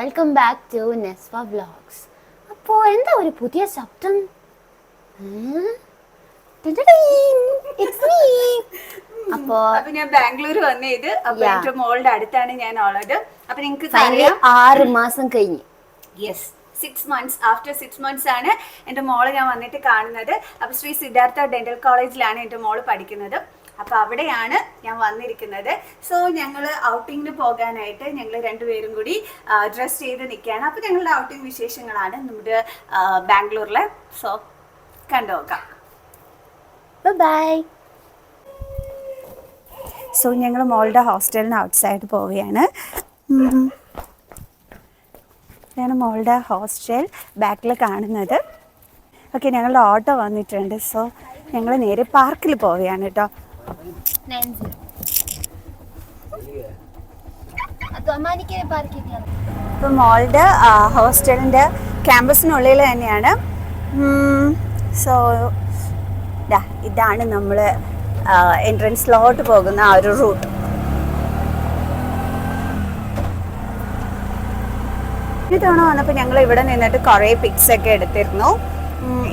Welcome back to Neswa vlogs അപ്പോ എന്താ ഒരു പുതിയ ശബ്ദം? അപ്പോ ഞാൻ ബാംഗ്ലൂർ വന്നത് അപ്പൊ മോളുടെ അടുത്താണ് ഞാൻ ഉള്ളത്. അപ്പൊ നിങ്ങൾക്ക് ആറ് മാസം കഴിഞ്ഞ്. Yes six months after six months ആണ് എന്റെ മോളെ ഞാൻ വന്നിട്ട് കാണുന്നത്. അപ്പോൾ ശ്രീ സിദ്ധാർത്ഥ ഡെന്റൽ കോളേജിലാണ് എന്റെ മോൾ പഠിക്കുന്നത്. അപ്പോൾ അവിടെയാണ് ഞാൻ വന്നിരിക്കുന്നത്. സോ ഞങ്ങൾ ഔട്ടിങ്ങിന് പോകാനായിട്ട് ഞങ്ങൾ രണ്ടുപേരും കൂടി ഡ്രസ് ചെയ്ത് നിൽക്കുകയാണ്. അപ്പോൾ ഞങ്ങളുടെ ഔട്ടിംഗ് വിശേഷങ്ങളാണ് നമ്മുടെ ബാംഗ്ലൂരിലെ. സോ കണ്ടു നോക്കാം. ബൈ സോ ഞങ്ങൾ മോളുടെ ഹോസ്റ്റലിന് ഔട്ട്സൈഡ് പോവുകയാണ്. ഞാൻ ഇതാണ് മോളുടെ ഹോസ്റ്റൽ ബാക്കിൽ കാണുന്നത്. ഓക്കെ ഞങ്ങളുടെ ഓട്ടോ വന്നിട്ടുണ്ട്. സോ ഞങ്ങൾ നേരെ പാർക്കിൽ പോവുകയാണ് കേട്ടോ. പാർക്കിംഗ് ഇപ്പം മോളുടെ ഹോസ്റ്റലിന്റെ ക്യാമ്പസിനുള്ളിൽ തന്നെയാണ്. സോ ഇതാണ് നമ്മൾ എൻട്രൻസിലോട്ട് പോകുന്ന ആ ഒരു റൂട്ട്. ഇത്തവണ വന്നപ്പോൾ ഞങ്ങൾ ഇവിടെ നിന്നിട്ട് കുറേ പിക്സ് ഒക്കെ എടുത്തിരുന്നു.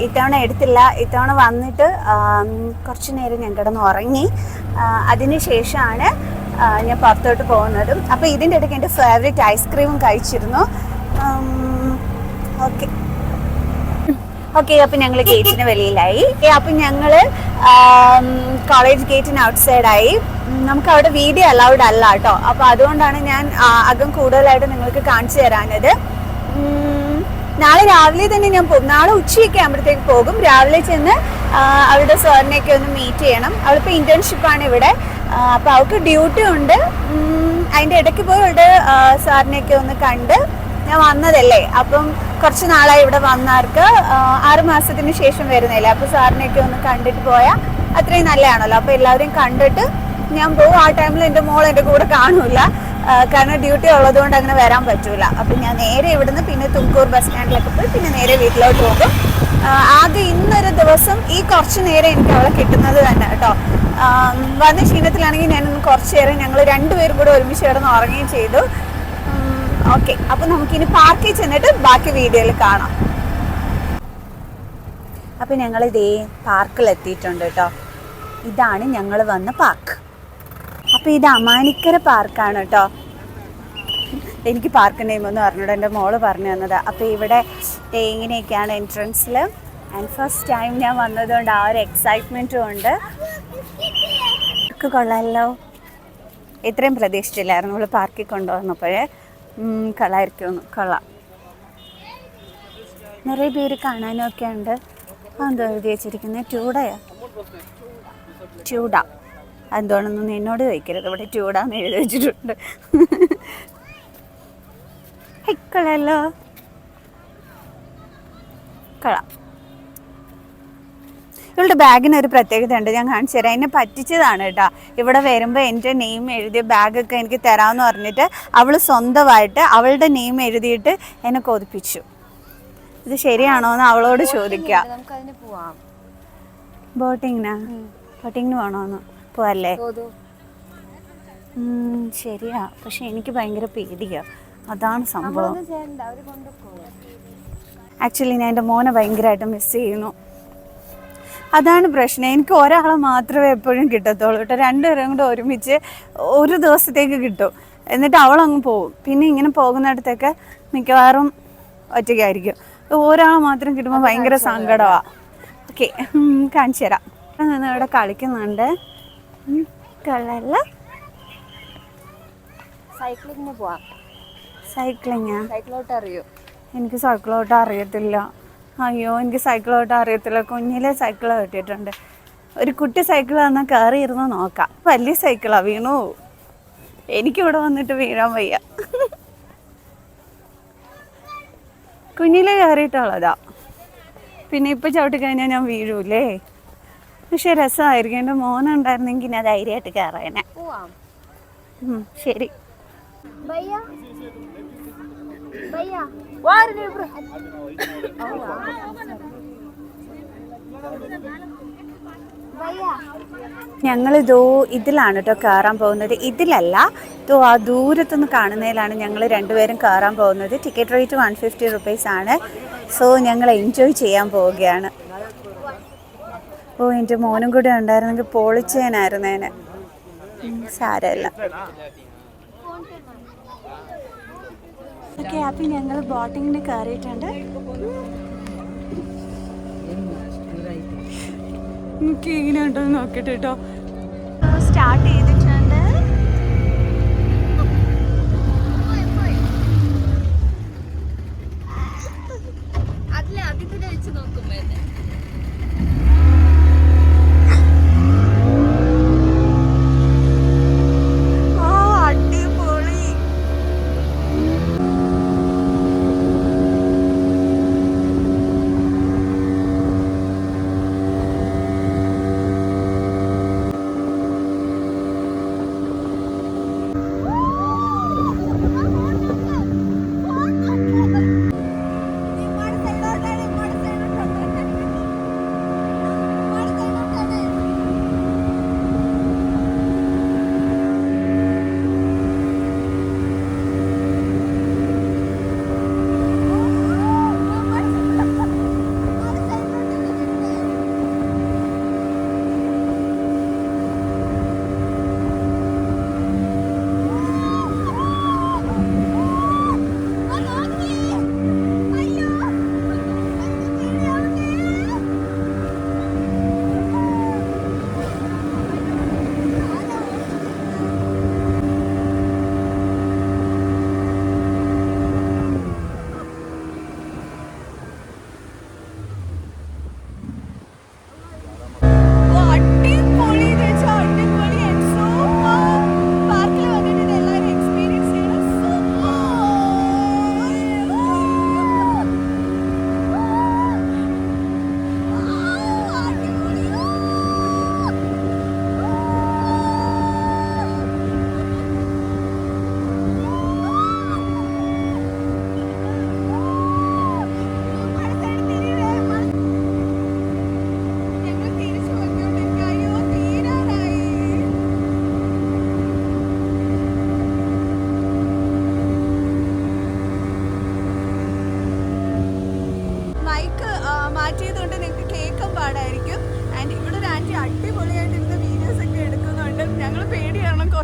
ഇത്തവണ എടുത്തില്ല. ഇത്തവണ വന്നിട്ട് കുറച്ച് നേരം ഞാൻ കിടന്ന് ഉറങ്ങി. അതിനുശേഷമാണ് അതിന് ശേഷമാണ് ഞാൻ പുറത്തോട്ട് പോകുന്നതും. അപ്പോൾ ഇതിന്റെ ഇടയ്ക്ക് എന്റെ ഫേവറേറ്റ് ഐസ്ക്രീമും കഴിച്ചിരുന്നു. ഓക്കെ ഓക്കെ അപ്പം ഞങ്ങൾ ഗേറ്റിന് വെളിയിലായി. അപ്പം ഞങ്ങൾ കോളേജ് ഗേറ്റിന് ഔട്ട് സൈഡായി നമുക്ക് അവിടെ വീഡിയോ അലൗഡ് അല്ല കേട്ടോ. അപ്പോൾ അതുകൊണ്ടാണ് ഞാൻ അകം കൂടുതലായിട്ട് നിങ്ങൾക്ക് കാണിച്ചു തരാനത് നാളെ രാവിലെ തന്നെ ഞാൻ പോകും. നാളെ ഉച്ചയൊക്കെ ആകുമ്പോഴത്തേക്ക് പോകും. രാവിലെ ചെന്ന് ആ, അവളുടെ സാറിനെയൊക്കെ ഒന്ന് മീറ്റ് ചെയ്യണം. അവളിപ്പോൾ ഇന്റേൺഷിപ്പാണ് ഇവിടെ. അപ്പോൾ അവൾക്ക് ഡ്യൂട്ടി ഉണ്ട്. അതിന്റെ ഇടയ്ക്ക് പോയി അവളുടെ സാറിനെയൊക്കെ ഒന്ന് കണ്ട് ഞാൻ വന്നതല്ലേ. അപ്പം കുറച്ച് നാളായി ഇവിടെ വന്നവർക്ക് ആറ് മാസത്തിന് ശേഷം വരുന്നില്ല അപ്പോൾ സാറിനെയൊക്കെ ഒന്ന് കണ്ടിട്ട് പോയാൽ അത്രയും നല്ലതാണല്ലോ. അപ്പോൾ എല്ലാവരെയും കണ്ടിട്ട് ഞാൻ പോകും ആ ടൈമിൽ എന്റെ മോൾ എന്റെ കൂടെ കാണൂല. കാരണം ഡ്യൂട്ടി ഉള്ളതുകൊണ്ട് അങ്ങനെ വരാൻ പറ്റൂല. അപ്പം ഞാൻ നേരെ ഇവിടുന്ന് പിന്നെ തുംകൂർ ബസ് സ്റ്റാൻഡിലൊക്കെ പോയി പിന്നെ നേരെ വീട്ടിലോട്ട് പോകും. ആകെ ഇന്നൊരു ദിവസം ഈ കുറച്ച് നേരം എനിക്ക് അവളെ കിട്ടുന്നത് തന്നെ കേട്ടോ. വന്ന ക്ഷീണത്തിലാണെങ്കിൽ ഞാൻ കുറച്ച് നേരം ഞങ്ങൾ രണ്ടുപേരും കൂടെ ഒരുമിച്ച് കിടന്ന് ഉറങ്ങുകയും ചെയ്തു. ഓക്കെ അപ്പൊ നമുക്കിനി പാർക്കിൽ ചെന്നിട്ട് ബാക്കി വീഡിയോയിൽ കാണാം. അപ്പൊ ഞങ്ങൾ ഇതേ പാർക്കിൽ എത്തിയിട്ടുണ്ട് കേട്ടോ. ഇതാണ് ഞങ്ങൾ വന്ന പാർക്ക് അപ്പൊ ഇത് അമാനിക്കര പാർക്കാണ് കേട്ടോ. എനിക്ക് പാർക്ക് നെയിം എന്ന് പറഞ്ഞിട്ട് എന്റെ മോൾ പറഞ്ഞു തന്നത്. അപ്പോൾ ഇവിടെ ഇങ്ങനെയൊക്കെയാണ് എൻട്രൻസിൽ ആൻഡ് ഫസ്റ്റ് ടൈം ഞാൻ വന്നതുകൊണ്ട് ആ ഒരു എക്സൈറ്റ്മെന്റും ഉണ്ട്. കൊള്ളാമല്ലോ ഇത്രയും പ്രതീക്ഷിച്ചില്ലായിരുന്നു നമ്മൾ പാർക്കിൽ കൊണ്ടുവന്നപ്പോഴേ. കളായിരിക്കും കൊള്ളാം. നിറയെ പേര് കാണാനൊക്കെ ഉണ്ട്. അതെന്താ എഴുതി വെച്ചിരിക്കുന്നത്. ചൂടയാ? ട്യൂഡ എന്തോണെന്നൊന്നും എന്നോട് ചോദിക്കരുത്. ഇവിടെ ചൂടാന്ന് എഴുതി വെച്ചിട്ടുണ്ട്. ഹേയ്, കള ഇവളുടെ ബാഗിന് ഒരു പ്രത്യേകത ഉണ്ട് ഞാൻ കാണിച്ചു തരാം. എന്നെ പറ്റിച്ചതാണ് കേട്ടോ. ഇവിടെ വരുമ്പോൾ എന്റെ നെയിം എഴുതിയ ബാഗൊക്കെ എനിക്ക് തരാമെന്ന് പറഞ്ഞിട്ട് അവൾ സ്വന്തമായിട്ട് അവളുടെ നെയിം എഴുതിയിട്ട് എന്നെ കൊതിപ്പിച്ചു. ഇത് ശരിയാണോ എന്ന് അവളോട് ചോദിക്കാം. ബോട്ടിങ്ങിനാ ബോട്ടിങ്ങിന് പോകണമെന്ന് ഉം, ശരിയാ. പക്ഷെ എനിക്ക് ഭയങ്കര പേടിയാ. അതാണ് സംഭവം. ആക്ച്വലി ഞാൻ എന്റെ മോനെ ഭയങ്കരമായിട്ട് മിസ് ചെയ്യുന്നു. അതാണ് പ്രശ്നം. എനിക്ക് ഒരാളെ മാത്രമേ എപ്പോഴും കിട്ടത്തുള്ളൂ കേട്ടോ. രണ്ടുപേരും കൂടെ ഒരുമിച്ച് ഒരു ദിവസത്തേക്ക് കിട്ടും. എന്നിട്ട് അവളങ്ങ് പോകും. പിന്നെ ഇങ്ങനെ പോകുന്നിടത്തൊക്കെ മിക്കവാറും ഒറ്റയ്ക്കായിരിക്കും. ഒരാളെ മാത്രം കിട്ടുമ്പോൾ ഭയങ്കര സങ്കടമാണ് ഓക്കെ കാണിച്ചു തരാം. ഇവിടെ കളിക്കുന്നുണ്ട്. ഉം, കൊള്ളാലോ സൈക്ലിങ്ങിന് പോവാം. സൈക്ലിങ്ങാ സൈക്കിളോട്ട് അറിയോ എനിക്ക് സൈക്കിളോട്ട് അറിയത്തില്ല. അയ്യോ എനിക്ക് സൈക്കിളോട്ട് അറിയത്തില്ല. കുഞ്ഞിലെ സൈക്കിൾ കിട്ടിയിട്ടുണ്ട്. ഒരു കുട്ടി സൈക്കിളാന്നാ തന്നാൽ കയറി ഇരുന്ന് നോക്കാം. വലിയ സൈക്കിളാ വീണു. എനിക്ക് എനിക്കിവിടെ വന്നിട്ട് വീഴാൻ വയ്യ. കുഞ്ഞിലെ കയറിയിട്ടുള്ളതാ. പിന്നെ ഇപ്പം ചവിട്ടി കഴിഞ്ഞാൽ ഞാൻ വീഴൂലേ? പക്ഷെ രസമായിരിക്കും. എന്റെ മോനുണ്ടായിരുന്നെങ്കിൽ ഞാൻ ധൈര്യമായിട്ട് കയറാനെ. ശരി. ഞങ്ങളിതോ ഇതിലാണ് കേട്ടോ കയറാൻ പോകുന്നത്. ഇതിലല്ല ഇതോ ആ ദൂരത്തുനിന്ന് കാണുന്നതിലാണ് ഞങ്ങൾ രണ്ടുപേരും കയറാൻ പോകുന്നത്. Ticket rate one fifty rupees ആണ്. സോ ഞങ്ങൾ എൻജോയ് ചെയ്യാൻ പോവുകയാണ്. ഓ എന്റെ മോനും കൂടെ ഉണ്ടായിരുന്നെങ്കിൽ പൊളിച്ചേനായിരുന്നേനെ അതിന് സാരമില്ല. ഓക്കെ അപ്പം ഞങ്ങൾ ബോട്ടിങ്ങിന് കയറിയിട്ടുണ്ട്. എനിക്ക് ഇങ്ങനെ ഉണ്ടോ എന്ന് നോക്കിയിട്ട് കേട്ടോ. സ്റ്റാർട്ട്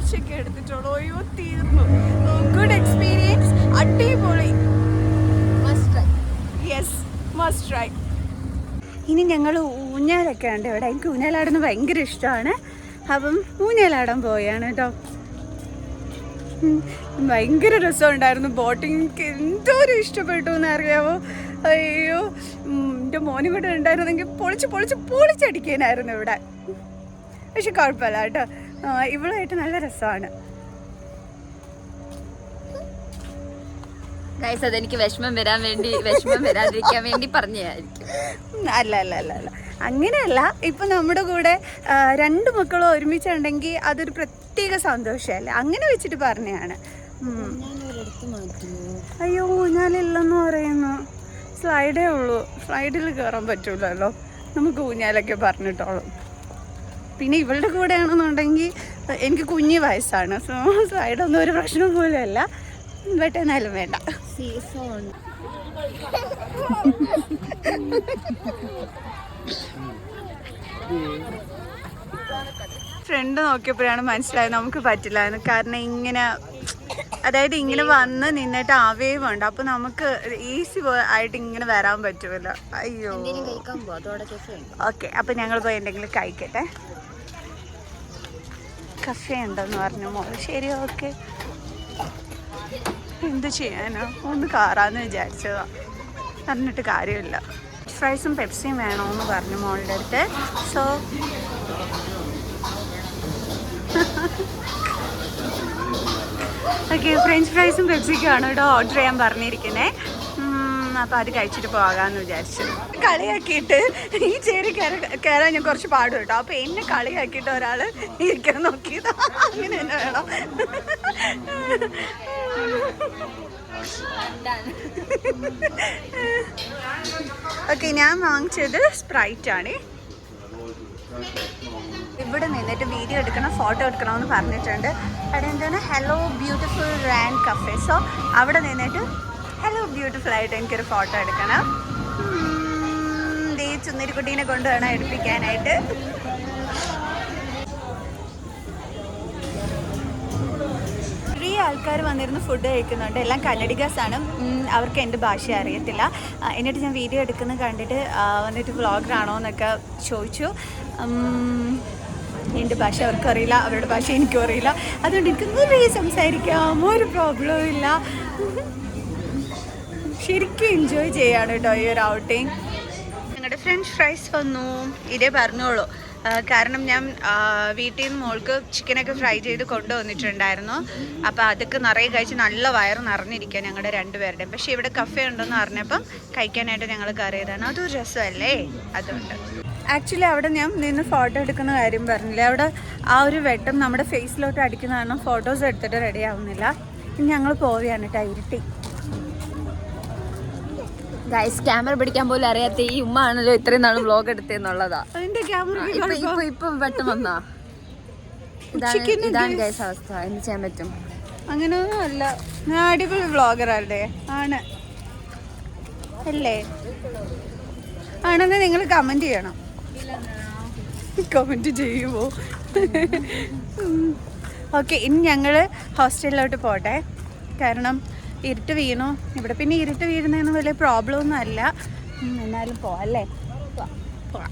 കുറച്ചൊക്കെ എടുത്തിട്ടുള്ളൂ. അയ്യോ തീർന്നു. ഗുഡ് എക്സ്പീരിയൻസ് അടിപൊളി. യെസ് മസ്റ്റ് ട്രൈ ഇനി ഞങ്ങൾ ഊഞ്ഞാലൊക്കെ ഉണ്ട് ഇവിടെ എനിക്ക് ഊഞ്ഞാലാടുന്ന ഭയങ്കര ഇഷ്ടമാണ്. അപ്പം ഊഞ്ഞാലാടാൻ പോയാണ് കേട്ടോ. ഭയങ്കര രസമുണ്ടായിരുന്നു. ബോട്ടിംഗ് എനിക്ക് എന്തോരം ഇഷ്ടപ്പെട്ടു എന്ന് അറിയാമോ അയ്യോ എന്റെ മോനും കൂടെ ഉണ്ടായിരുന്നെങ്കിൽ പൊളിച്ച് പൊളിച്ച് പൊളിച്ചടിക്കാനായിരുന്നു ഇവിടെ. പക്ഷെ കുഴപ്പമില്ല കേട്ടോ. ഇവളായിട്ട് നല്ല രസമാണ്. ഗൈസ് അതെനിക്ക് വിഷമം വരാൻ വേണ്ടി വിഷമം വരാതിരിക്കാൻ വേണ്ടി പറഞ്ഞതായിരിക്കും. അല്ല അല്ല അല്ല അല്ല. അങ്ങനെയല്ല ഇപ്പൊ നമ്മുടെ കൂടെ രണ്ട് മക്കളും ഒരുമിച്ചുണ്ടെങ്കിൽ അതൊരു പ്രത്യേക സന്തോഷമല്ലേ? അങ്ങനെ വെച്ചിട്ട് പറഞ്ഞതാണ്. ഉം. അയ്യോ ഊഞ്ഞാലില്ലെന്ന് പറയുന്നു. സ്ലൈഡേ ഉള്ളൂ. സ്ലൈഡിൽ കയറാൻ പറ്റൂലല്ലോ. നമുക്ക് ഊഞ്ഞാലൊക്കെ പറഞ്ഞിട്ടോളും. പിന്നെ ഇവളുടെ കൂടെയാണെന്നുണ്ടെങ്കിൽ എനിക്ക് കുഞ്ഞു വയസ്സാണ്. സോ സൈഡൊന്നും ഒരു പ്രശ്നം പോലും അല്ല ബട്ട് എന്നാലും വേണ്ട. സീസൺ ഫ്രണ്ട് നോക്കിയപ്പോഴാണ് മനസ്സിലായത് നമുക്ക് പറ്റില്ല എന്ന്. കാരണം ഇങ്ങനെ അതായത് ഇങ്ങനെ വന്ന് നിന്നിട്ട് ആവേവുണ്ട് അപ്പൊ നമുക്ക് ഈസി ആയിട്ട് ഇങ്ങനെ വരാൻ പറ്റുമല്ലോ. അയ്യോ. ഓക്കെ അപ്പൊ ഞങ്ങൾ പോയി എന്തെങ്കിലും കഴിക്കട്ടെ. കഫേ ഉണ്ടെന്ന് പറഞ്ഞു മോൾ ശരി ഓക്കെ. എന്ത് ചെയ്യാനോ? ഒന്ന് കാറാന്ന് വിചാരിച്ചതാ. പറഞ്ഞിട്ട് കാര്യമില്ല. ഫ്രൈസും പെപ്സിയും വേണമെന്ന് പറഞ്ഞു മോളുടെ അടുത്ത്. സോ ഓക്കെ ഫ്രഞ്ച് ഫ്രൈസും പെപ്സിക്കുമാണ് കേട്ടോ ഓർഡർ ചെയ്യാൻ പറഞ്ഞിരിക്കുന്നത് അപ്പോൾ അത് കഴിച്ചിട്ട് പോകാമെന്ന് വിചാരിച്ചു. കളിയാക്കിയിട്ട് ഈ ചേരി കയറി കയറാൻ ഞാൻ കുറച്ച് പാടും കേട്ടോ. അപ്പോൾ എന്നെ കളിയാക്കിയിട്ട് ഒരാൾ ഇരിക്കാൻ നോക്കിയത്. അങ്ങനെ തന്നെ വേണം. ഓക്കെ ഞാൻ വാങ്ങിച്ചത് സ്പ്രൈറ്റ് ആണ്. ഇവിടെ നിന്നിട്ട് വീഡിയോ എടുക്കണം ഫോട്ടോ എടുക്കണമെന്ന് പറഞ്ഞിട്ടുണ്ട്. അവിടെ എന്താണ്? Hello beautiful rand cafe so അവിടെ നിന്നിട്ട് ബ്യൂട്ടിഫുൾ ആയിട്ട് എനിക്കൊരു ഫോട്ടോ എടുക്കണം. ഈ ചുന്നരിക്കുട്ടീനെ കൊണ്ട് വേണം എടുപ്പിക്കാനായിട്ട്. ആൾക്കാർ വന്നിരുന്ന് ഫുഡ് കഴിക്കുന്നുണ്ട്. എല്ലാം കന്നഡികാസാണ് അവർക്ക് എന്റെ ഭാഷ അറിയത്തില്ല. എന്നിട്ട് ഞാൻ വീഡിയോ എടുക്കുന്നത് കണ്ടിട്ട് വന്നിട്ട് വ്ളോഗറാണോ എന്നൊക്കെ ചോദിച്ചു. എന്റെ ഭാഷ അവർക്കും അറിയില്ല. അവരുടെ ഭാഷ എനിക്കും അറിയില്ല. അതുകൊണ്ട് എനിക്ക് നിറയെ സംസാരിക്കാം. ഒരു പ്രോബ്ലവും ഇല്ല. ശരിക്കും എൻജോയ് ചെയ്യാണ് കേട്ടോ ഈ ഒരു ഔട്ടിങ് ഞങ്ങളുടെ ഫ്രഞ്ച് ഫ്രൈസ് വന്നു. ഇതേ പറഞ്ഞോളൂ. കാരണം ഞാൻ വീട്ടിൽ നിന്ന് മോൾക്ക് ചിക്കനൊക്കെ ഫ്രൈ ചെയ്ത് കൊണ്ടുവന്നിട്ടുണ്ടായിരുന്നു. അപ്പോൾ അതൊക്കെ നിറയെ കഴിച്ച് നല്ല വയറ് നിറഞ്ഞിരിക്കുക ഞങ്ങളുടെ രണ്ടുപേരുടെയും പക്ഷേ ഇവിടെ കഫേ ഉണ്ടെന്ന് പറഞ്ഞപ്പം കഴിക്കാനായിട്ട് ഞങ്ങൾ കയറിയതാണ്. അതൊരു രസമല്ലേ? അതുകൊണ്ട്. ആക്ച്വലി അവിടെ ഞാൻ നിന്ന് ഫോട്ടോ എടുക്കുന്ന കാര്യം പറഞ്ഞില്ലേ? അവിടെ ആ ഒരു വെട്ടം നമ്മുടെ ഫേസിലോട്ട് അടിക്കുന്ന കാരണം ഫോട്ടോസ് എടുത്തിട്ട് റെഡി ആവുന്നില്ല. ഇനി ഞങ്ങൾ പോവുകയാണ് കേട്ടോ ഇരുട്ടി. ഗൈസ് ക്യാമറ പിടിക്കാൻ പോലും അറിയാത്ത ഈ ഉമ്മ ആണല്ലോ ഇത്രയും നാൾ വ്ലോഗ് എടുത്തേന്നുള്ളതാ ഇപ്പൊ ഇപ്പൊ ഇപ്പൊ വെട്ടം വന്നാ. ഇതാണ് ഇതാണ് ഗൈസ് അവസ്ഥ. എന്ത് ചെയ്യാൻ പറ്റും? അങ്ങനെയൊന്നും അല്ല. ഞാൻ അടിപൊളി വ്ളോഗറല്ലേ ആണ്. അല്ലേ? ആണെന്ന് നിങ്ങൾ കമന്റ് ചെയ്യണം. കമന്റ് ചെയ്യുമോ ഓക്കെ ഇനി ഞങ്ങൾ ഹോസ്റ്റലിലോട്ട് പോട്ടെ. കാരണം ഇരുട്ട് വീണു. ഇവിടെ പിന്നെ ഇരുട്ട് വീഴുന്നതിന് വലിയ പ്രോബ്ലം ഒന്നും അല്ല. എന്നാലും പോവല്ലേ പോവാം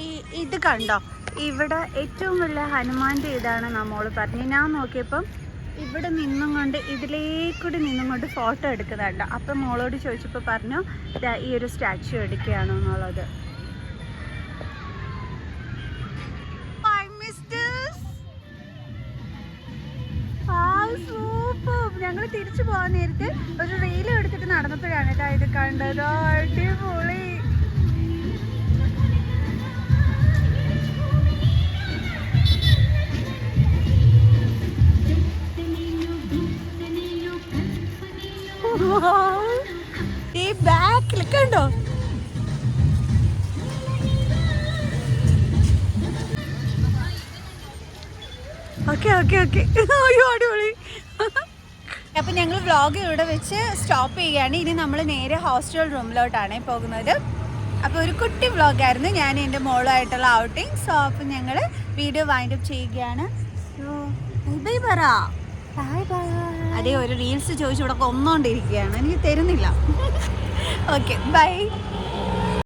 ഈ ഇത് കണ്ടോ? ഇവിടെ ഏറ്റവും വലിയ ഹനുമാന്റെ ഇതാണ് നമ്മൾ പറഞ്ഞു ഞാൻ നോക്കിയപ്പം ഇവിടെ നിന്നും കൊണ്ട് ഇതിലേക്കൂടി നിന്നും കൊണ്ട് ഫോട്ടോ എടുക്കുന്നുണ്ട്. അപ്പം മോളോട് ചോദിച്ചപ്പോൾ പറഞ്ഞു "ദാ ഈ ഒരു സ്റ്റാച്ചു എടുക്കുകയാണ് എന്നുള്ളത് ഞങ്ങൾ തിരിച്ചു പോകാൻ നേരത്ത് ഒരു റീൽ എടുത്തിട്ട് നടന്നപ്പോഴാണ് കേട്ടോ ഇത് കണ്ടത്. അടിപൊളി. ഈ ബാക്കിൽ കണ്ടോ? Okay okay okay. അയ്യോ അടിപൊളി. അപ്പം ഞങ്ങൾ വ്ളോഗ് ഇവിടെ വെച്ച് സ്റ്റോപ്പ് ചെയ്യുകയാണ്. ഇനി നമ്മൾ നേരെ ഹോസ്റ്റൽ റൂമിലോട്ടാണ് പോകുന്നത്. അപ്പോൾ ഒരു കുട്ടി വ്ളോഗായിരുന്നു ഞാൻ എന്റെ മോളുമായിട്ടുള്ള ഔട്ടിങ് സോ അപ്പം ഞങ്ങൾ വീഡിയോ വൈൻഡ് അപ്പ് ചെയ്യുകയാണ്. ബൈ പറ. ബൈ ബൈ അതെ ഒരു റീൽസ് ചോദിച്ചു ഇവിടെ കൊന്നോണ്ടിരിക്കുകയാണ്. എനിക്ക് തരുന്നില്ല. Okay bye